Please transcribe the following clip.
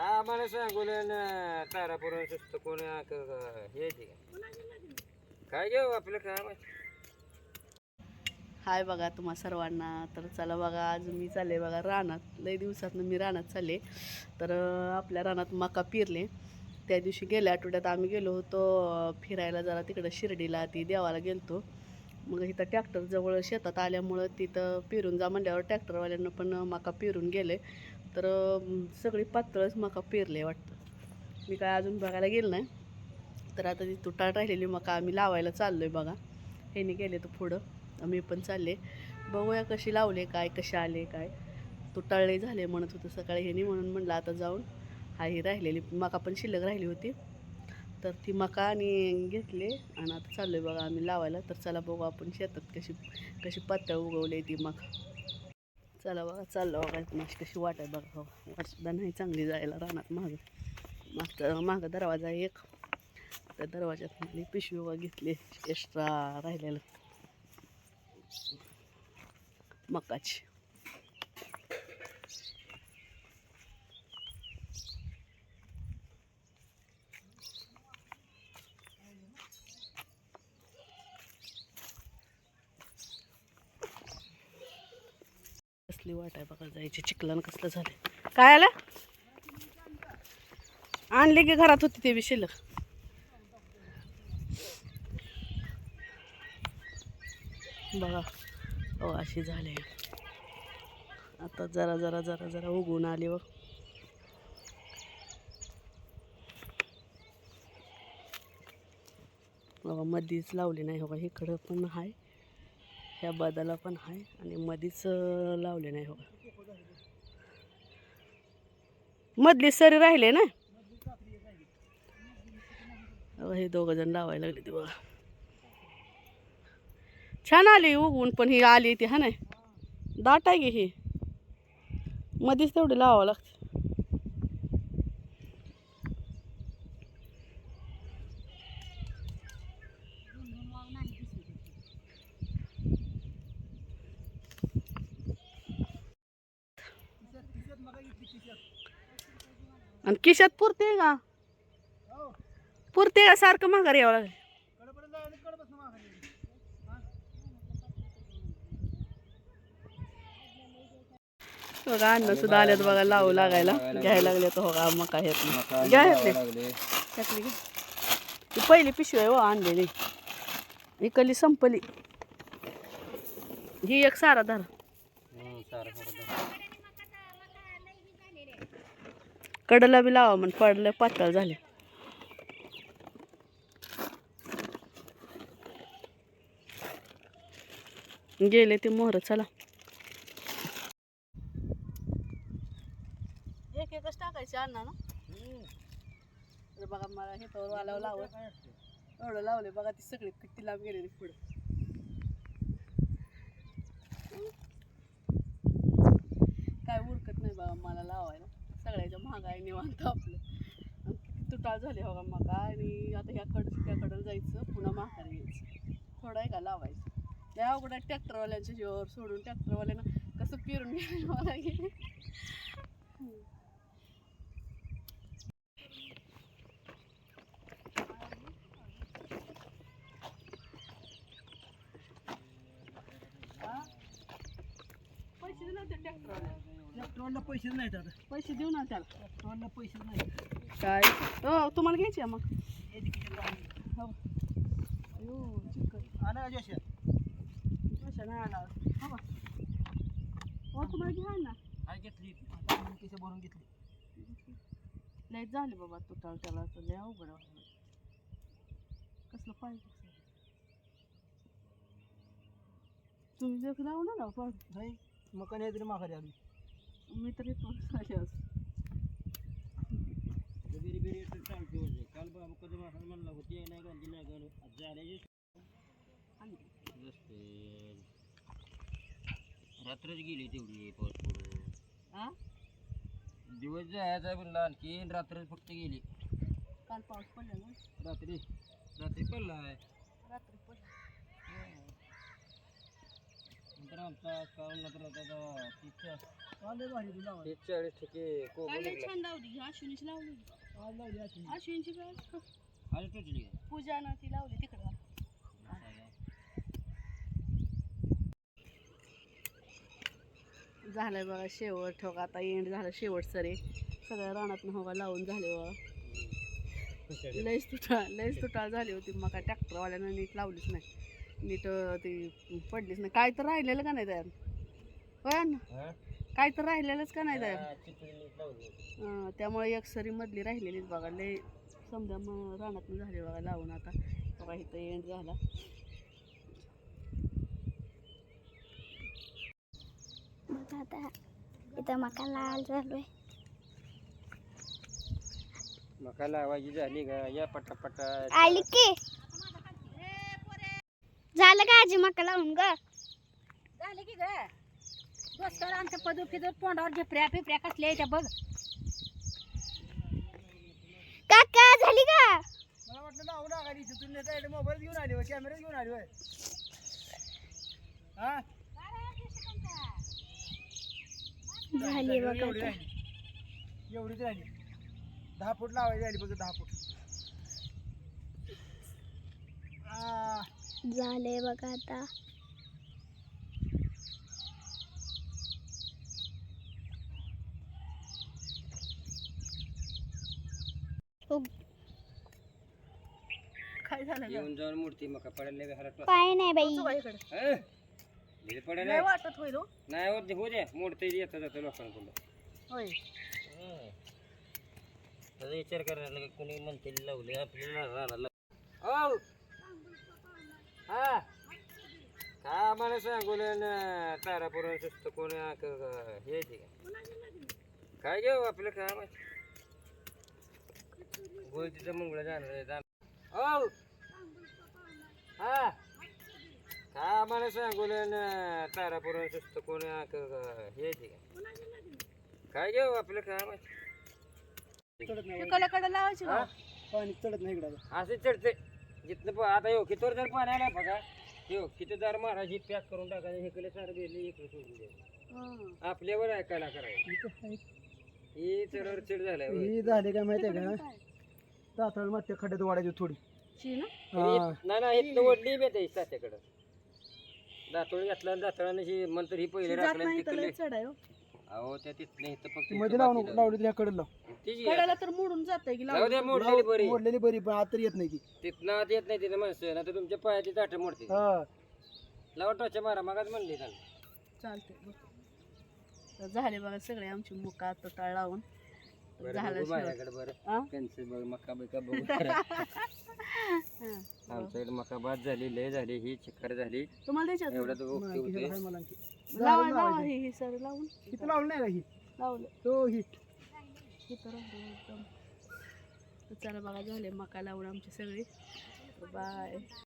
आम्हाला सांगोलं तारापुरण सुस्त कोणी हे ते काय घेऊ हो आपलं काय माहिती हाय बघा तुम्हा सर्वांना तर चला बघा आज मी चालले बघा रानात. लई दिवसातनं मी रानात चालले. तर अं, आपल्या रानात मका पिरले. त्या दिवशी गेल्या आठवड्यात आम्ही गेलो होतो फिरायला जरा तिकडं शिर्डीला ती देवाला गेलतो. मग इथं ट्रॅक्टर जवळ शेतात आल्यामुळं तिथं पेरून जा म्हणल्यावर ट्रॅक्टरवाल्यानं पण मका पेरून गेले. तर सगळी पातळच मका पेरले वाटतं. मी काय अजून बघायला गेलं नाही. तर आता ती तुटाळ राहिलेली मका आम्ही लावायला चाललो आहे बघा. ह्यानी गेले तर पुढं. मी पण चालले. बघूया कशी लावले काय कसे आले काय. तुटाळले झाले म्हणत होतं सकाळी ह्यानी म्हणून म्हणलं आता जाऊन. हा ही राहिलेली मका पण शिल्लक राहिली होती. तर ती मका आणि घेतले आणि आता चाललो आहे बघा आम्ही लावायला. तर चला बघू आपण शेतात कशी कशी पातळ उगवली ती मका. चला बघा चाललं बघा. माझी कशी वाट आहे बघा. हो वाटसुद्धा नाही चांगली जायला रानात मागं. मागचा मागं दरवाजा आहे एक. त्या दरवाज्यात मी पिशवी वगैरे घेतली एक्स्ट्रा राहिलेलं. मकाची. कसली वाट आहे बघा जायची. चिखलन कसलं झालं काय आलं? आणले की घरात होती ते बी शिल्लक. बघा. हो अशी झाले. आता जरा जरा जरा जरा उगवून आली व बघा मधीच लावली नाही बघा. इकडं पण आहे ह्या बदाला पण आहे आणि मधीच लावले नाही हो. मधली सरी राहिले ना? अहो, हे दोघं जण लावायला लागले ते बघा. छान आली उगवून पण ही आली ती हा नाही. दाट आहे की ही? मध्येच तेवढी लावावं लागते. आणि किशात पुरते का? पुरते का सारखं माघार यावं लागेल? बघा अन्न सुद्धा आल्यात बघा लावू लागायला. घ्यायला लागले तर हो का मग काय घ्यायला घ्या. ती पहिली पिशवी आहे हो आणलेली. इकली संपली. ही एक सारा धर हम्म, सारं सारं कडला बी लावा म्हण पडलं पातळ झाले. गेले ते मोहर चला. एक एकच टाकायचे अण्णा ना? बघा मला हे तर वाला लावत एवढं लावले बघा ती सगळी किती लांब गेलेली पुढे. काय उरकत नाही बाबा मला लावायला. सगळ्याच्या महागाई निवांत आपलं. किती तुटाळ झाली हो मका. आणि आता ह्याकडं त्याकडं जायचं पुन्हा महागारी यायचं. थोडं आहे का लावायचं? त्या अवघड ट्रॅक्टरवाल्यांच्या जीवावर सोडून. ट्रॅक्टरवाल्यानं कसं पिरून घ्यायला मला पैसे दिले होते ट्रॅक्टरवाल्या ट्रॅक्टरवाला पैसे नाहीत आता. पैसे देऊ ना त्याला. नाही काय? हो तुम्हाला घ्यायची आहे मग. हो. अयो चिकन. आला जोशा? कशा नाही आला. हो का? हो तुम्हाला घ्या ना. काय घेतली. आता भरून घेतली. लय झाले बाबा तुटाळ त्याला तर लय अवघड कसलं पाहिजे तुम्ही जर लावू ना पण मग का नाही तरी माघारी आली. मी तरी तो काल बाबा म्हणला होती नाही गांधी नाही गाणं झाल्याची रात्रच गेली तेवढी पाऊस पडून हा दिवस जायचा म्हणलं आणखी रात्रच फक्त गेली. काल पाऊस पडला ना? रात्री रात्री पडला आहे. रात्री पडला. नंतर आमचा काल नंतर आता चाळीस ठिके. छान लावली अश्विनीची लावली. अश्विनीची काय का? ती लावली तिकडं. झालंय बघा शेवट. हो का आता एंड झालं शेवट सरे. सगळ्या रानात हो का लावून झाले बघा. लयच तुटाळ लयच तुटाळ झाली होती. मग काय ट्रॅक्टरवाल्यानं नीट लावलीच नाही. नीट अं, ती पडलीच नाही. काय तर राहिलेलं का नाही त्यात? होय ना? काय तर राहिलेलंच का नाही. अं, त्यामुळे एक सरी मधली राहिलेलीच बघा. लय समजा मग रानात झाले बघा लावून आता. बघा इथं एंड झाला. बघा आता इथं मका लाल झालोय मका लावायची झाली का? या पटापटा. आली की. झालं का आजी मका लावून ग? झाले की ग. दोस्तर आमच्या पदू फिदूर तोंडावर झेपऱ्या फिपऱ्या कसल्या त्या बघ. काका झाली का? मला वाटलं नाव लागायची तुम्ही नेता मोबाईल घेऊन आली होय कॅमेरा घेऊन आली होय. हा? झाली बघा एवढी आता. राहिली. एवढीच राहिली. दहा फूट लावायची राहिली बघ दहा फूट. आ, झाले बघा आता. काय झालं गं? येऊन जाऊन मूर्ती मका पडायला घरात काय नाही बाई. बघा इकडं. हं? पडायला लय वाटत होईल हो. नाही होत हो द्या मोडते येतं जातं लोकांकडून. होय. त्याचा विचार करायला की कोणी म्हणते लावले आपल्याला राहणार हो. हा. सांगून तारापुरण सुस्त कोणी आ- क- क- हे ते. काय घेऊ आपलं काय माहिती गोळतीचं मंगळ जाणार आहे जाणार. हो हा काय आम्हाला सांगून तारापुरण सुस्त कोणी हे ते काय घेऊ आपलं काय माहिती चढत नाही पिकाला कडे लावायची हा? का पाणी चढत नाही इकडं असे चढते जिथनं प- आता यो कितीवर जर पाणी आलाय बघा यो किती जर महाराज पॅक करून टाकायचं इकडे सारं गेले इकडे सोडून द्यायचं हं. आपल्यावर ऐकायला करायचं. ही चढवर झालाय होय. ही झाली काय माहिती आहे तिकडं का काय? तातळ मागच्या खड्ड्यात वाढायची थोडी. शी ना? हा. नाही बी दातोळ घातला दातळाने ही ही पहिले जात राखलं नाही तर तिकडले लय चढ आहे हो. अहो त्या तिथनं इथं फक्त ती इथं मध्ये बाकी लावून लावली. लावली त्या कडे लाव तिची कड्याला तर मोडून जात की जाऊ लावून. द्या मोडलेली बरी. मोडलेली बरी पण आत तर येत नाही ती. तिथनं आत येत नाही तिथं माणसं ना तर तुमच्या पायाची ताट मोडते. हा. लावा टोच्या मारा मगाच म्हणली त्यांना चालते तर झाले बघा सगळे आमची मुका तुटाळ लावून. झालं हा? त्यांचं बघ मका बिका बघू हं. मका बाद झाली लय झाली ही चिक्कर झाली. तुम्हाला ओके होते. लावा लावा. हे हे सर लावून. किती लावलं नाही का ही लावलं. तो ही. इथं राहू दे एकदम. तर चला बघा झाले मका लावून आमचे सगळे. बाय.